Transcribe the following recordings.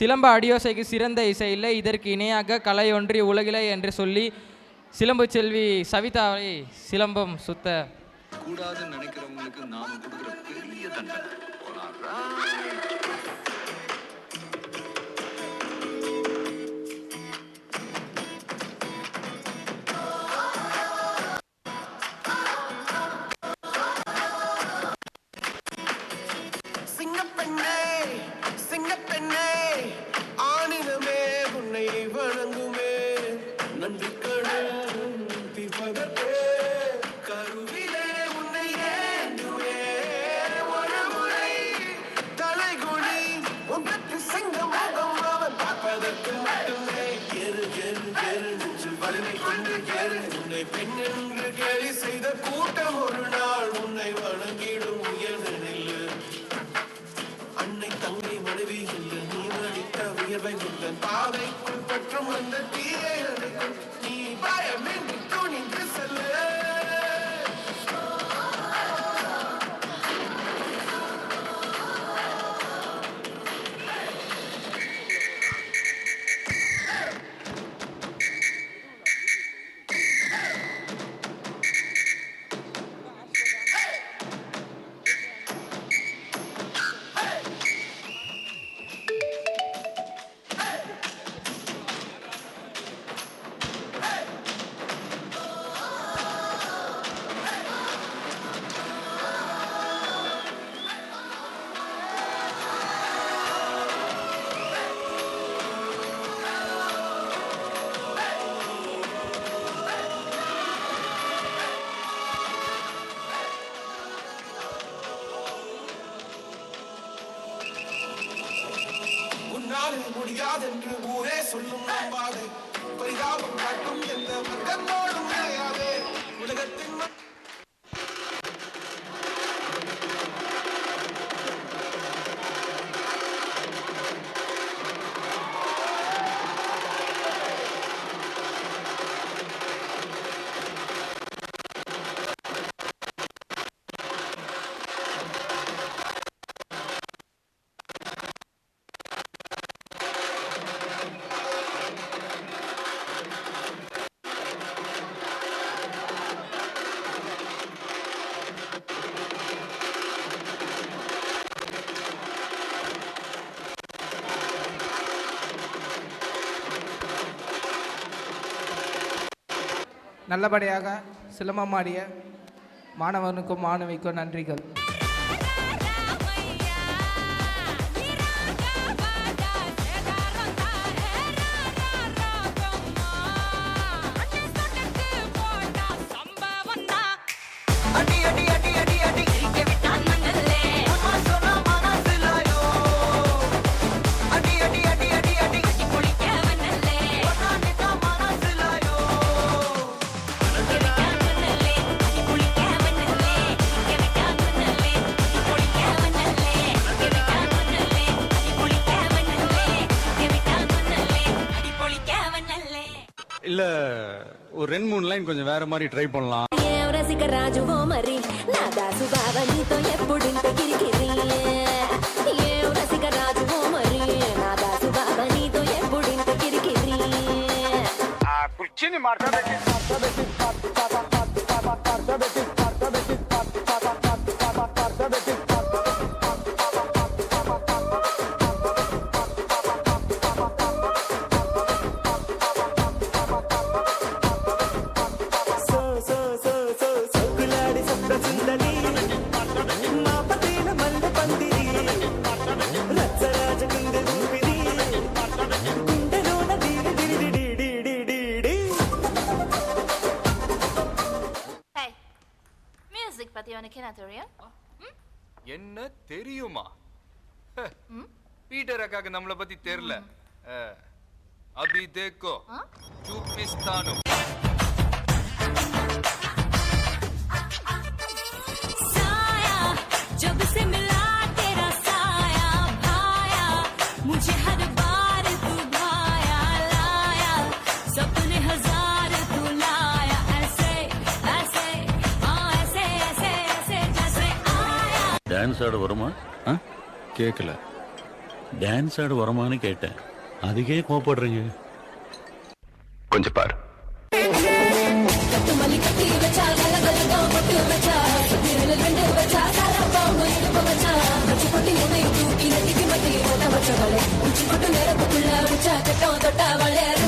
சிலம்ப அடியோசைக்கு சிறந்த இசையில்லை இதற்கு இணையாக கலையொன்றி உலகிலே என்று சொல்லி சிலம்பு செல்வி சவிதாவை சிலம்பம் சுத்த. கூடாதுன்னு நினைக்கிறவங்களுக்கு நாம கொடுக்குற பெரிய தண்டனை. Bring it நல்லபடியாக சிலம்பமாடிய மாணவனுக்கும் மாணவிக்கும் நன்றிகள். வேற மாதிரி ட்ரை பண்ணலாம் రసిక రాజువో మరి నా దాసు బావ నీతో ఎప్పుడింత కిరికిరి ఏం రసిక రాజువో మరి నా దాసు బావ నీతో ఎప్పుడింత కిరికిరి కుర్చీని మాట్లాడే ஆட வருமா? கேட்கல டான்ஸ் ஆட வருமான்னு கேட்டேன். அதுக்கே கோவப்படுறீங்க. கொஞ்சம் பாரு. உச்சி கொட்டு நேரத்துக்குள்ள உச்சா கட்டம் தொட்டா வளர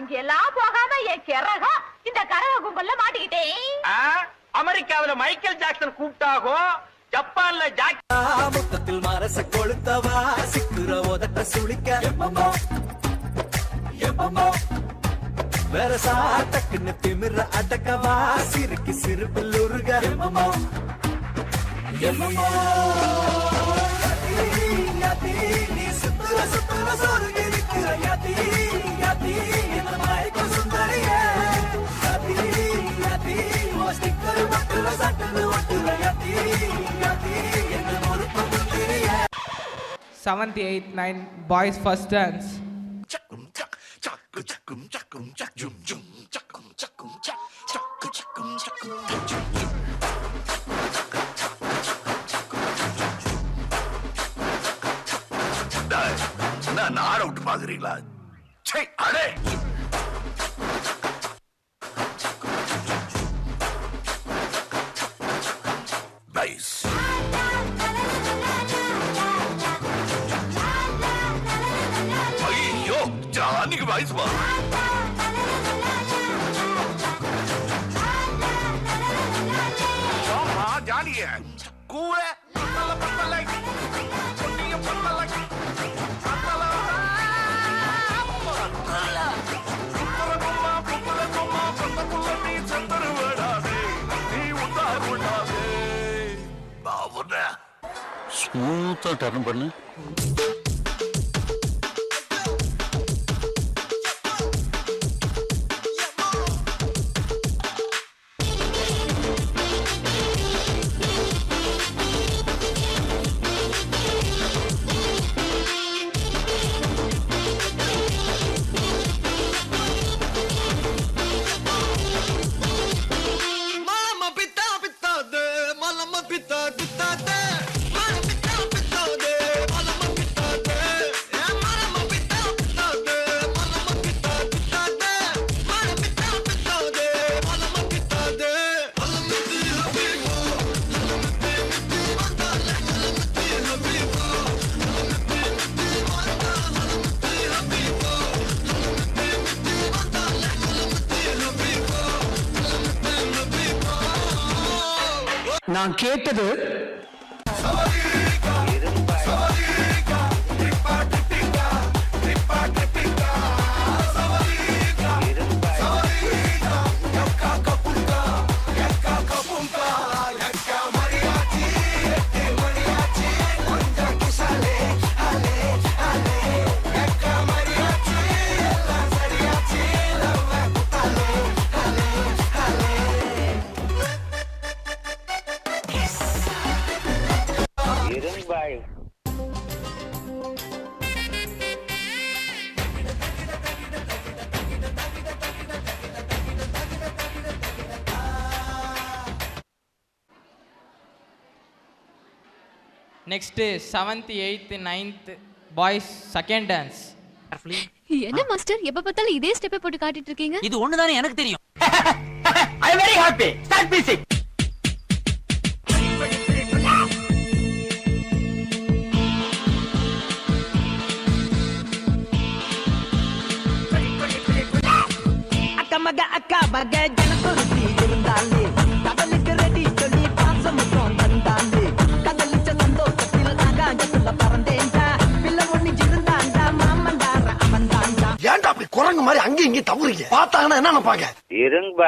அங்கெல்லாம் போகாம என் சிறகம் இந்த கரக கும்பல்ல மாட்டிக்கிட்டேன் அமெரிக்காவில மைக்கேல் ஜாக்சன் கூப்பிட்டாகும் ஜப்பான்ல ஜாக் முத்தத்தில் மரச கொளுத்தவா? சிக்குற உதட்ட சுழிக்க வேற சாட்டக்குன்னு திமிர அடக்கவா? சிறுக்கு சிறுப்பில் உருக. எம்மமோ எம்மமோ நீ சுத்துற சுத்துற சொருங்க இருக்கிற சட்டு மட்டுல நைன் பாய்ஸ் ஃபர்ஸ்ட் டான்ஸ் சக்கும் சக் சக்கு சக்கும் சக்கும் சக் ஜும் ஜும் சக்கும் சக்கும் சக் சக்கு சக்கும் சக்கும் சக் ஜும் நான் ஆள் அவுட் பாக்குறீங்களா? ஸ்மூத்தாக டர்ன் பண்ணு. நான் கேட்டது next seventh eighth ninth boys second dance என்ன மாஸ்டர் எப்ப பார்த்தாலும் இதே ஸ்டெப்பை போட்டு காட்டிட்டு இருக்கீங்க? இது ஒண்ணுதானே எனக்கு தெரியும். I very happy start music அக்கா மக அக்கா மக ஜனத்தொருத்தி இருந்தாலே குரங்கு மாதிரி அங்கேயும் தவறுங்க பார்த்தாங்கன்னா என்ன நினைப்பாங்க இருங்க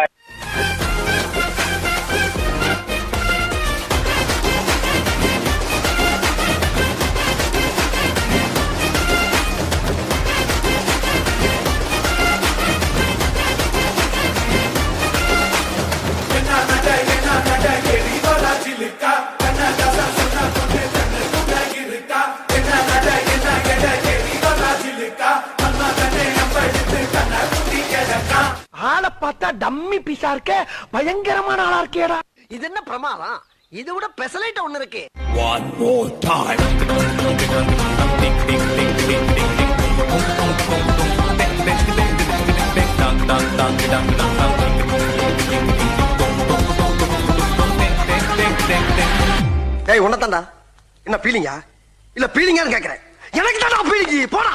பார்த்தா டம்மி பீஸா இருக்க பயங்கரமான ஆளா இருக்கேடா. இது என்ன பிரமாதம்? இது விட பெசலைட் ஒண்ணு இருக்கு. ஏய் உன்னதாண்டா என்ன பீலிங்கா இல்ல பீலிங்கான்னு கேக்குறேன். எனக்கு தான்டா பீலிங்கி போடா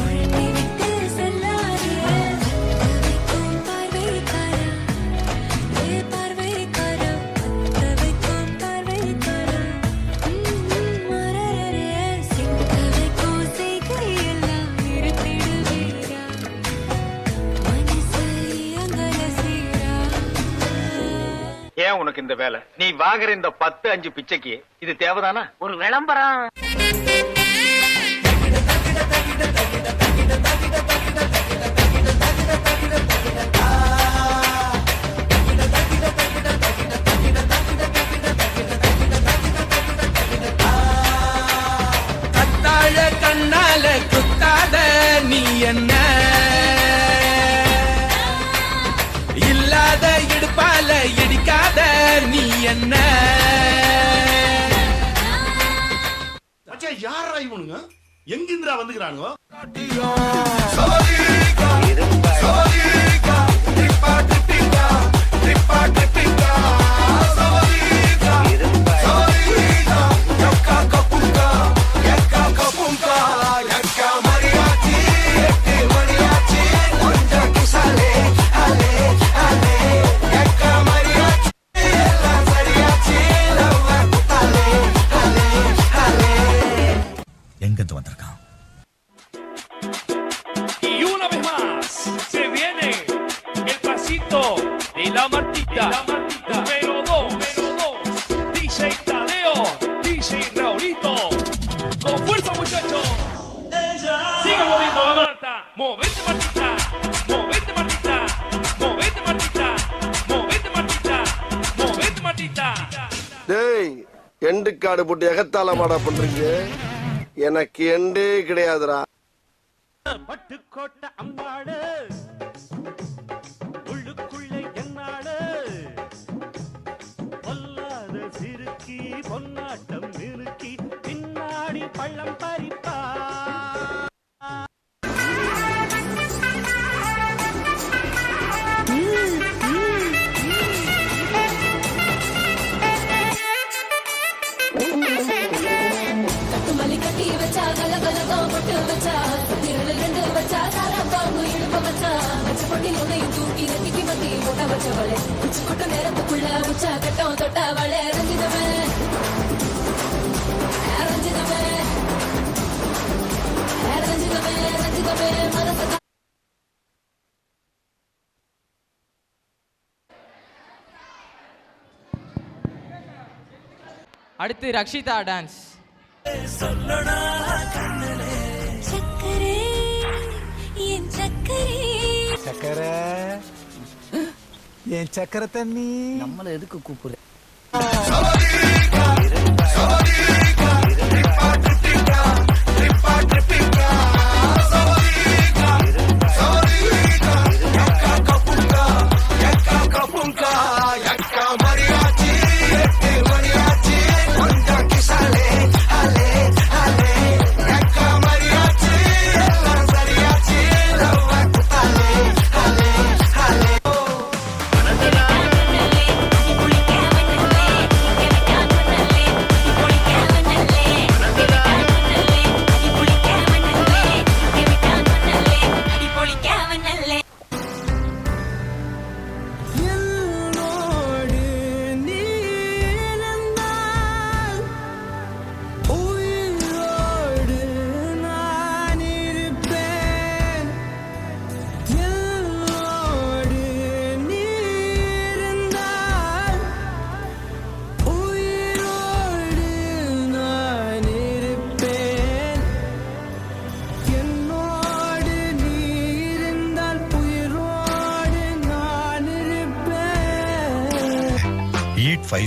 உனக்கு இந்த வேலை. நீ வாங்குற இந்த பத்து அஞ்சு பிச்சைக்கு இது தேவைதானா? ஒரு விளம்பரம். இடிக்காத நீ என்ன? யாரா இவனுங்க? எங்கிந்திரா வந்துக்கிறானுங்க? எங்கிருந்து Martita, número 2, DJ Tadeo, DJ Raulito. Con fuerza muchachos. Sigue moviendo la Marta. Movete Martita, movete Martita, movete Martita, movete Martita, movete Martita. டேய் எண்டு காடு போட்டு எகத்தால மாடா பண்றீங்க எனக்கு எண்டே கிடையாதுடா பட்டுக்கோட்டை அம்மாடு மத்தி போட்ட வச்சவளே உச்சி கொட்ட நேரத்துக்குள்ள உச்சா கட்டம் தொட்டவளே ரஞ்சிதவன் அடுத்து ரக்ஷிதா டான்ஸ். சக்கரே என் சக்கரே. என் சக்கர தண்ணி நம்மள எதுக்கு கூப்பிடுற?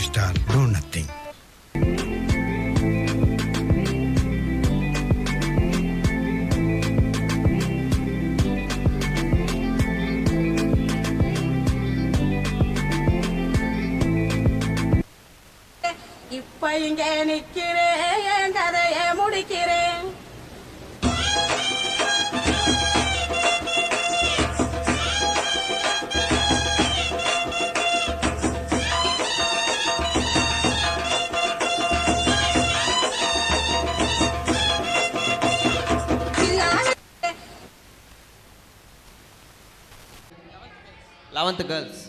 done. லெவன்த்து கேர்ள்ஸ்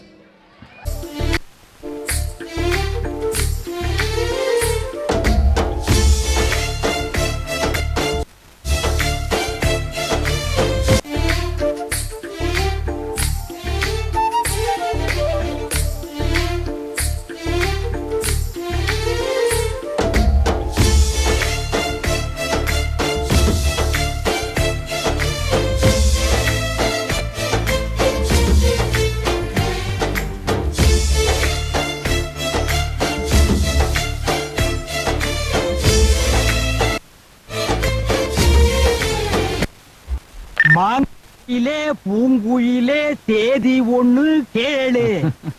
மாயிலே பூங்குயிலே தேதி ஒண்ணு கேளு.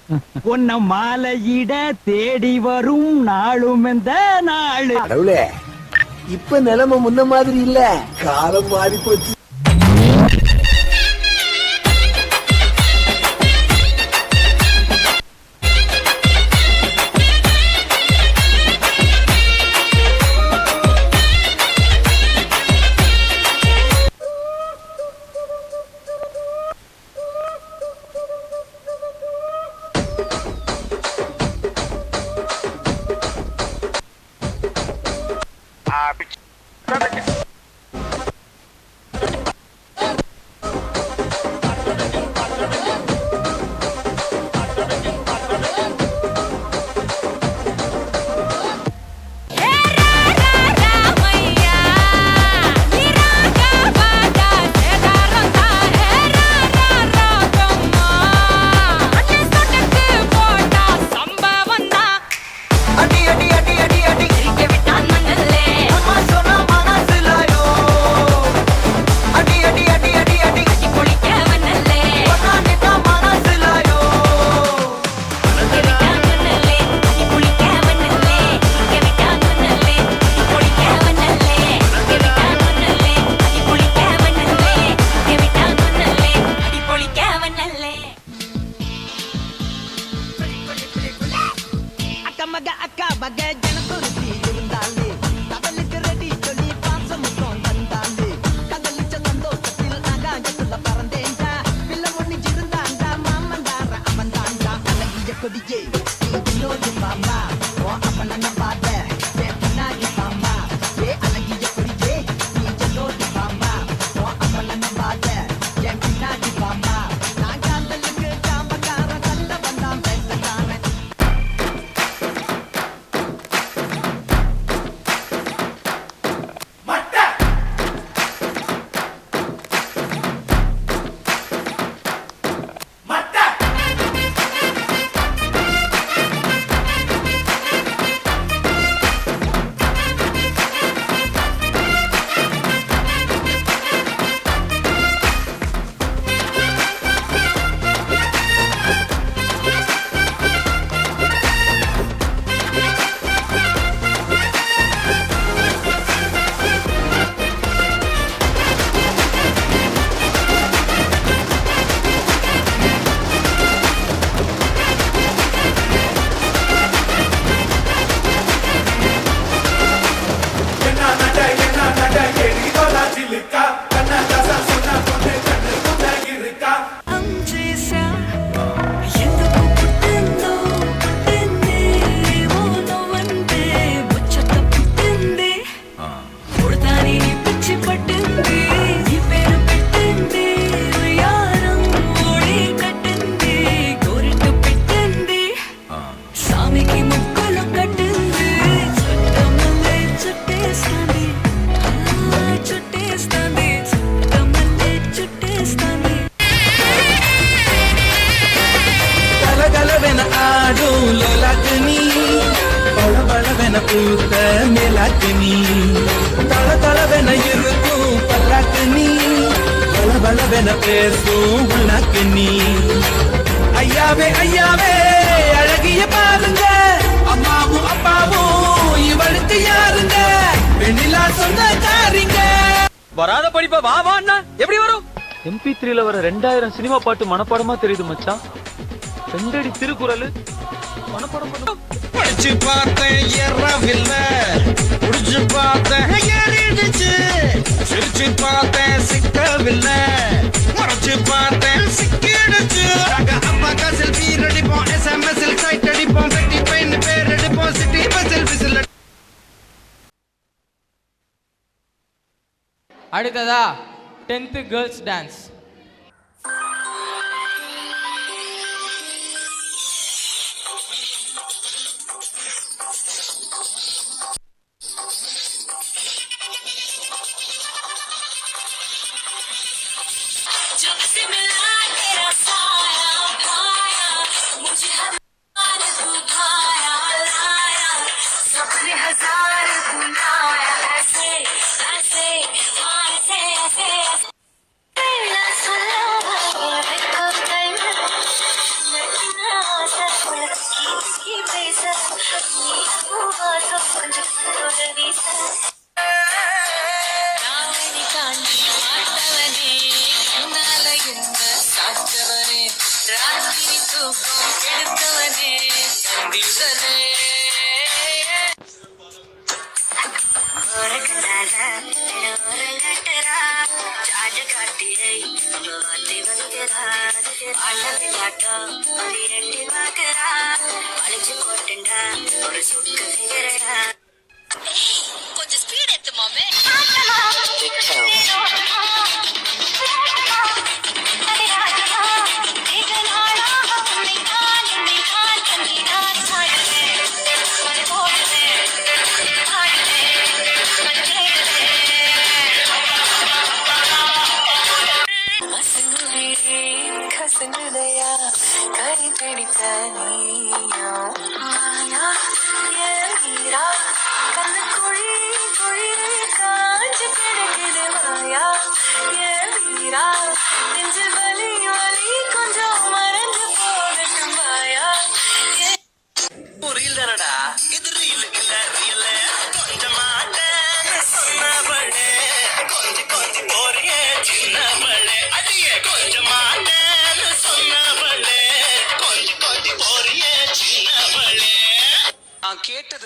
உன்ன மாலையிட தேடி வரும் நாளும் இந்த நாளு. இப்ப நிலைமை முன்ன மாதிரி இல்ல. காலம் மாறி போச்சு. கலகலவென ஆடும் லோலாக்கு நீ பழபழவென பூத்த மேலாக்கு நீ தள தளவென இருக்கும் பல்லாக்கு நீ பலபலவென பேசும் உள்ளாக்கு நீ ஐயாவே ஐயாவே அழகிய பாருங்க. அம்மாவும் அப்பாவும் இவளுக்கு யாருங்க? வெண்ணிலா சொந்த காரிங்க வராத படிப்பா வா வான்னா எப்படி வரும்? எம்பி த்ரீல வர ரெண்டாயிரம் சினிமா பாட்டு மனப்பாடமா தெரியுது மச்சான். ரெண்டடி திருக்குறள். படிச்சு பார்த்தேன் ஏறவில்லை புடிச்சு பார்த்தேன் ஏறிடுச்சு சிரிச்சு பார்த்தேன் சிக்கவில்லை மறைச்சு பார்த்தேன் சிக்கிடுச்சு. அப்பா செல்ஃபி அடிப்போம் எஸ்எம்எஸ் சைட் அடிப்போம் வெட்டி பையன் பேர் அடிப்போம் சிட்டி பஸ்ஸில் விசில் அடுத்ததா டென்த்து கேர்ள்ஸ் டான்ஸ் சாச்சவனே ராத்திரி தூக்கம் கெடுத்தவனே கண்டிதனே விளையாட்டா ஒரு எட்டி பார்க்கிறா. அழிச்சு போட்டுண்டா ஒரு சுக்கு ஃபிகரா கொஞ்சம் ஸ்பீட் மாமே. pretty penny, you're my கேட்டது